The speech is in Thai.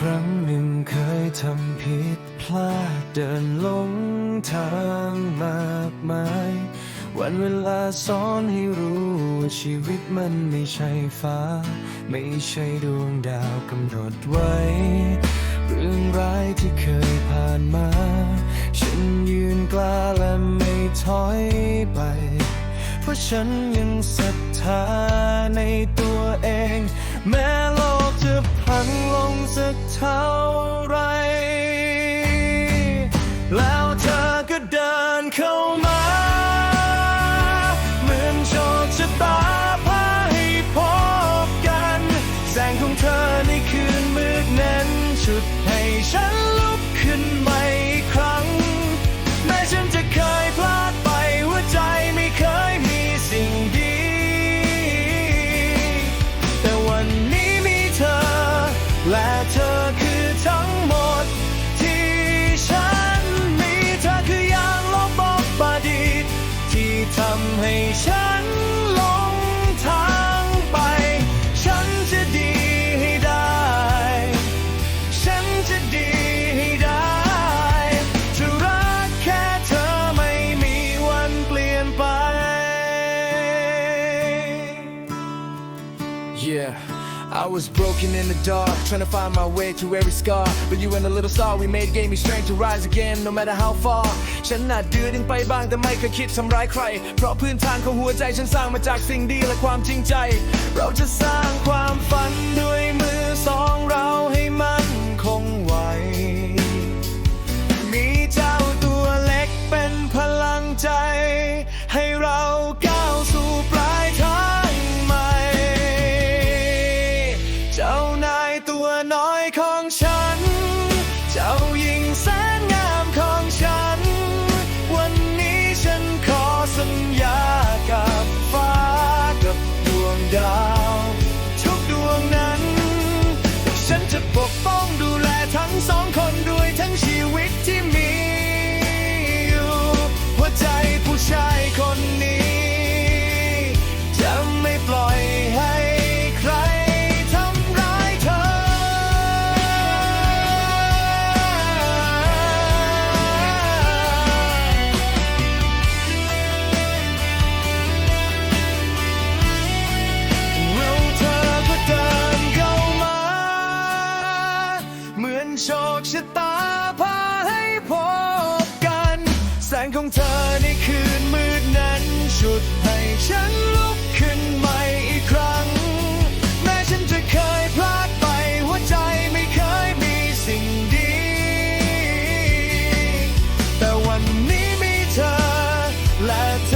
ครั้งหนึ่งเคยทำผิดพลาดเดินหลงทางมากมาย วันเวลาสอนให้รู้ว่าชีวิตมันไม่ใช่ฟ้า ไม่ใช่ดวงดาวกำหนดไว้ เรื่องร้ายที่เคยผ่านมา ฉันยืนกล้าและไม่ถอยไป เพราะฉันยังศรัทธาในตัวเอง แม้โลกจะ งลงสักเท่าไร Yeah, I was broken in the dark, trying to find my way through every scar. But you and a little star we made gave me strength to rise again, no matter how far. ฉันอาจดื้อดึงไปบ้างแต่ไม่เคยคิดทำร้ายใคร เพราะพื้นฐานของหัวใจฉันสร้างมาจากสิ่งดีและความจริงใจ เราจะสร้าง น้อยของฉัน เจ้า ชะตาพาให้พบกัน แสงของเธอในคืนมืดนั้นชุดให้ฉันลุกขึ้นใหม่อีกครั้ง แม้ฉันจะเคยพลาดไปหัวใจไม่เคยมีสิ่งดี แต่วันนี้มีเธอและเธอ